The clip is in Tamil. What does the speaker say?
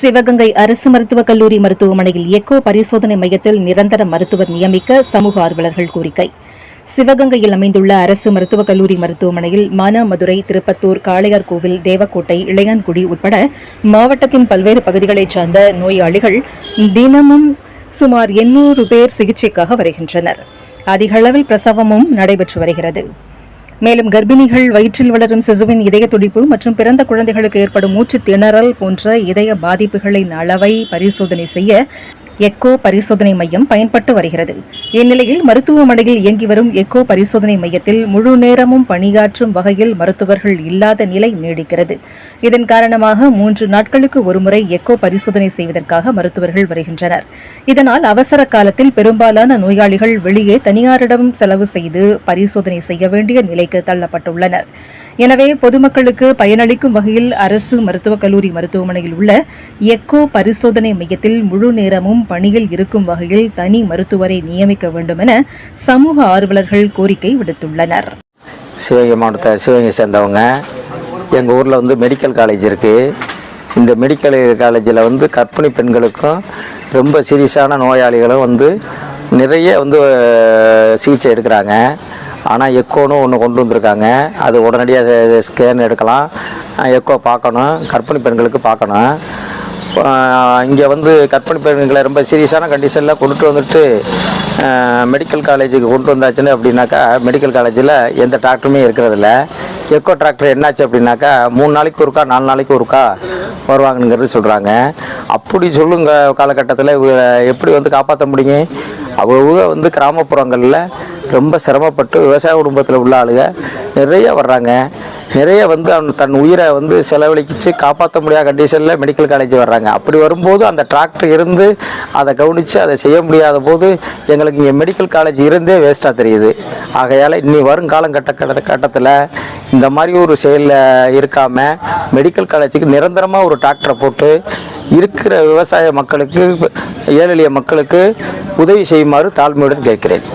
சிவகங்கை அரசு மருத்துவக் கல்லூரி மருத்துவமனையில் எக்கோ பரிசோதனை மையத்தில் நிரந்தர மருத்துவர் நியமிக்க சமூக ஆர்வலர்கள் கோரிக்கை. சிவகங்கையில் அமைந்துள்ள அரசு மருத்துவக் கல்லூரி மருத்துவமனையில் மானாமதுரை திருப்பத்தூர் காளையார்கோவில் தேவக்கோட்டை இளையான்குடி உட்பட மாவட்டத்தின் பல்வேறு பகுதிகளைச் சார்ந்த நோயாளிகள் தினமும் சுமார் எண்ணூறு பேர் சிகிச்சைக்காக வருகின்றனர். அதிக அளவில் பிரசவமும் நடைபெற்று வருகிறது. மேலும் கர்ப்பிணிகள் வயிற்றில் வளரும் சிசுவின் இதய துடிப்பு மற்றும் பிறந்த குழந்தைகளுக்கு ஏற்படும் மூச்சு திணறல் போன்ற இதய பாதிப்புகளின் அளவை பரிசோதனை செய்ய எக்கோ பரிசோதனை மையம் பயன்பட்டு வருகிறது. இந்நிலையில் மருத்துவமனையில் இயங்கி வரும் எக்கோ பரிசோதனை மையத்தில் முழு நேரமும் பணியாற்றும் வகையில் மருத்துவர்கள் இல்லாத நிலை நீடிக்கிறது. இதன் காரணமாக மூன்று நாட்களுக்கு ஒருமுறை எக்கோ பரிசோதனை செய்வதற்காக மருத்துவர்கள் வருகின்றனர். இதனால் அவசர காலத்தில் பெரும்பாலான நோயாளிகள் வெளியே தனியாரிடம் செலவு செய்து பரிசோதனை செய்ய வேண்டிய நிலைக்கு தள்ளப்பட்டுள்ளனர். எனவே பொதுமக்களுக்கு பயனளிக்கும் வகையில் அரசு மருத்துவக் கல்லூரி மருத்துவமனையில் உள்ள எக்கோ பரிசோதனை மையத்தில் முழு நேரமும் பணியில் இருக்கும் வகையில் தனி மருத்துவரை நியமிக்க வேண்டும் என சமூக ஆர்வலர்கள் கோரிக்கை விடுத்துள்ளனர். சிவகங்கை மாவட்டத்தை சிவகங்கை சேர்ந்தவங்க. எங்கள் ஊரில் வந்து மெடிக்கல் காலேஜ் இருக்குது இந்த மெடிக்கல் காலேஜில் வந்து கர்ப்பிணி பெண்களுக்கும் ரொம்ப சீரியஸான நோயாளிகளும் வந்து நிறைய வந்து சிகிச்சை எடுக்கிறாங்க. ஆனால் எக்கோன்னு ஒன்று கொண்டு வந்திருக்காங்க. அது உடனடியாக ஸ்கேன் எடுக்கலாம். எக்கோ பார்க்கணும். கர்ப்பிணி பெண்களுக்கு பார்க்கணும். இங்கே வந்து கற்பனை பெண்களை ரொம்ப சீரியஸான கண்டிஷனில் கொண்டுட்டு வந்துட்டு மெடிக்கல் காலேஜுக்கு கொண்டு வந்தாச்சுன்னு அப்படின்னாக்கா மெடிக்கல் காலேஜில் எந்த டாக்டருமே இருக்கிறதில்ல. எக்கோ டாக்டர் என்னாச்சு அப்படின்னாக்கா மூணு நாளைக்கு ஒருக்கா நாலு நாளைக்கு ஒருக்கா வருவாங்கங்கிறது சொல்கிறாங்க அப்படி சொல்லுங்க காலகட்டத்தில் எப்படி வந்து காப்பாற்ற முடியும்? அவங்க வந்து கிராமப்புறங்களில் ரொம்ப சிரமப்பட்டு விவசாய குடும்பத்தில் உள்ள ஆளுங்க நிறைய வர்றாங்க. நிறைய வந்து அவன் தன் உயிரை வந்து செலவழிச்சு காப்பாற்ற முடியாத கண்டிஷனில் மெடிக்கல் காலேஜ் வர்றாங்க. அப்படி வரும்போது அந்த டிராக்டர் இருந்து அதை கவனித்து அதை செய்ய முடியாத போது எங்களுக்கு இங்கே மெடிக்கல் காலேஜ் இருந்தே வேஸ்ட்டாக தெரியுது. ஆகையால் இன்னி வரும் கட்ட கட்ட கட்டத்தில் இந்த மாதிரி ஒரு செயலில் இருக்காமல் மெடிக்கல் காலேஜுக்கு நிரந்தரமாக ஒரு டாக்டரை போட்டு இருக்கிற விவசாய மக்களுக்கு ஏழெளிய மக்களுக்கு உதவி செய்யுமாறு தாழ்மையுடன் கேட்கிறேன்.